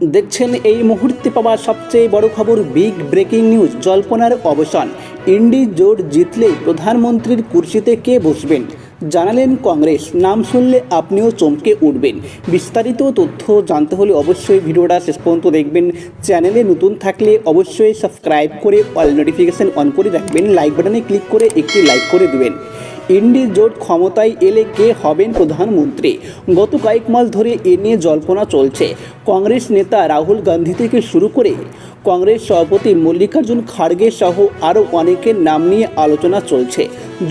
দেখছেন এই মুহূর্তে পাওয়া সবচেয়ে বড় খবর, বিগ ব্রেকিং নিউজ, জল্পনার অবসান। ইন্ডি জোট জিতলেই প্রধানমন্ত্রীর কুর্সিতে কে বসবেন? জানালেন কংগ্রেস। নাম শুনলে আপনিও চমকে উঠবেন। বিস্তারিত তথ্য জানতে হলে অবশ্যই ভিডিওটা শেষ পর্যন্ত দেখবেন। চ্যানেলে নতুন থাকলে অবশ্যই সাবস্ক্রাইব করে অল নোটিফিকেশন অন করে রাখবেন। লাইক বাটনে ক্লিক করে একটি লাইক করে দিবেন। ইন্ডি জোট ক্ষমতায় এলে কে হবেন প্রধানমন্ত্রী? গত কয়েক মাস ধরে এ নিয়ে জল্পনা চলছে। কংগ্রেস নেতা রাহুল গান্ধী থেকে শুরু করে কংগ্রেস সভাপতি মল্লিকার্জুন খাড়গে সহ আরও অনেকের নাম নিয়ে আলোচনা চলছে।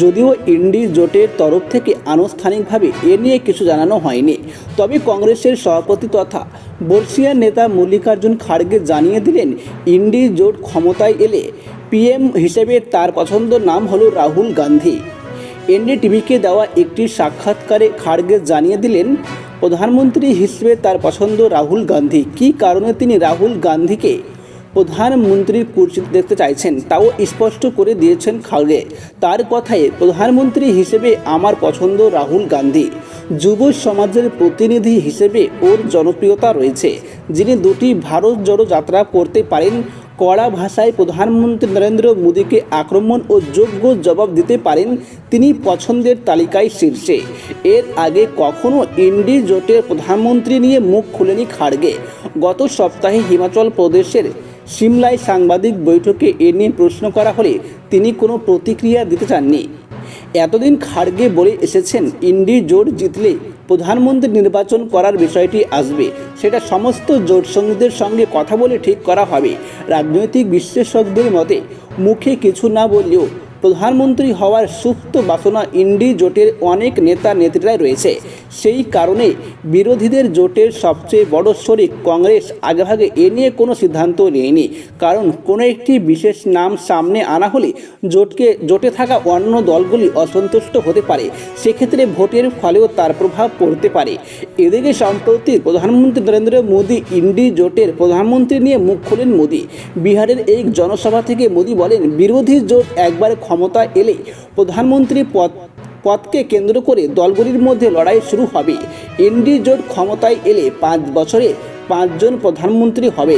যদিও ইন্ডি জোটের তরফ থেকে আনুষ্ঠানিকভাবে এ নিয়ে কিছু জানানো হয়নি। তবে কংগ্রেসের সভাপতি তথা বর্ষিয়ার নেতা মল্লিকার্জুন খাড়গে জানিয়ে দিলেন ইন্ডি জোট ক্ষমতায় এলে পিএম হিসেবে তার পছন্দ নাম হলো রাহুল গান্ধী। এনডিটিভিকে দেওয়া একটি সাক্ষাৎকারে খাড়গে জানিয়ে দিলেন, প্রধানমন্ত্রী হিসেবে তার পছন্দ রাহুল গান্ধী। কী কারণে তিনি রাহুল গান্ধীকে প্রধানমন্ত্রীর কুর্সিতে দেখতে চাইছেন, তাও স্পষ্ট করে দিয়েছেন খাড়গে তার কথায়, প্রধানমন্ত্রী হিসেবে আমার পছন্দ রাহুল গান্ধী। যুব সমাজের প্রতিনিধি হিসেবে ওর জনপ্রিয়তা রয়েছে। যিনি দুটি ভারত জড়ো যাত্রা করতে পারেন কড়া ভাষায় প্রধানমন্ত্রী নরেন্দ্র মোদীকে আক্রমণ ও যোগ্য জবাব দিতে পারেন তিনি পছন্দের তালিকায় শীর্ষে। এর আগে কখনো ইন্ডি জোটের প্রধানমন্ত্রী নিয়ে মুখ খুলেনি খাড়গে। গত সপ্তাহে হিমাচল প্রদেশের সিমলায় সাংবাদিক বৈঠকে এ নিয়ে প্রশ্ন করা হলে তিনি কোনো প্রতিক্রিয়া দিতে চাননি। এতদিন খাড়গে বলে এসেছেন ইন্ডি জোট জিতলে প্রধানমন্ত্রী নির্বাচন করার বিষয়টি আসবে। সেটা সমস্ত জোট সঙ্গীদের সঙ্গে কথা বলে ঠিক করা হবে। রাজনৈতিক বিশ্লেষকদের মতে, মুখে কিছু না বললেও প্রধানমন্ত্রী হওয়ার সুপ্ত বাসনা ইন্ডি জোটের অনেক নেতা নেত্রীরাই রয়েছে। সেই কারণে বিরোধীদের জোটের সবচেয়ে বড় শরিক কংগ্রেস আগেভাগে এ নিয়ে কোনো সিদ্ধান্ত নেয়নি। কারণ কোনো একটি বিশেষ নাম সামনে আনা হলে জোটকে, জোটে থাকা অন্য দলগুলি অসন্তুষ্ট হতে পারে। সেক্ষেত্রে ভোটের ফলেও তার প্রভাব পড়তে পারে। এদিকে সম্প্রতি প্রধানমন্ত্রী নরেন্দ্র মোদী ইন্ডি জোটের প্রধানমন্ত্রী নিয়ে মুখ খোলেন মোদী। বিহারের এই জনসভা থেকে মোদী বলেন, বিরোধী জোট একবার ক্ষমতা এলে প্রধানমন্ত্রী পদ, পদকে কেন্দ্র করে দলগুলির মধ্যে লড়াই শুরু হবে। এনডি জোট ক্ষমতায় এলে পাঁচ বছরে পাঁচজন প্রধানমন্ত্রী হবে।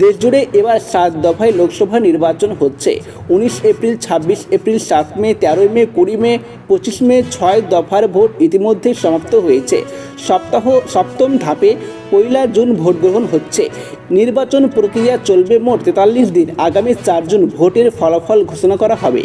দেশজুড়ে এবার সাত দফায় লোকসভা নির্বাচন হচ্ছে। উনিশ এপ্রিল, ছাব্বিশ এপ্রিল, সাত মে, তেরোই মে, কুড়ি মে, পঁচিশ মে ছয় দফার ভোট ইতিমধ্যে সমাপ্ত হয়েছে। সপ্তাহ, সপ্তম ধাপে পয়লা জুন ভোট গ্রহণ হচ্ছে। নির্বাচন প্রক্রিয়া চলবে মোট তেতাল্লিশ দিন। আগামী চার জুন ভোটের ফলাফল ঘোষণা করা হবে।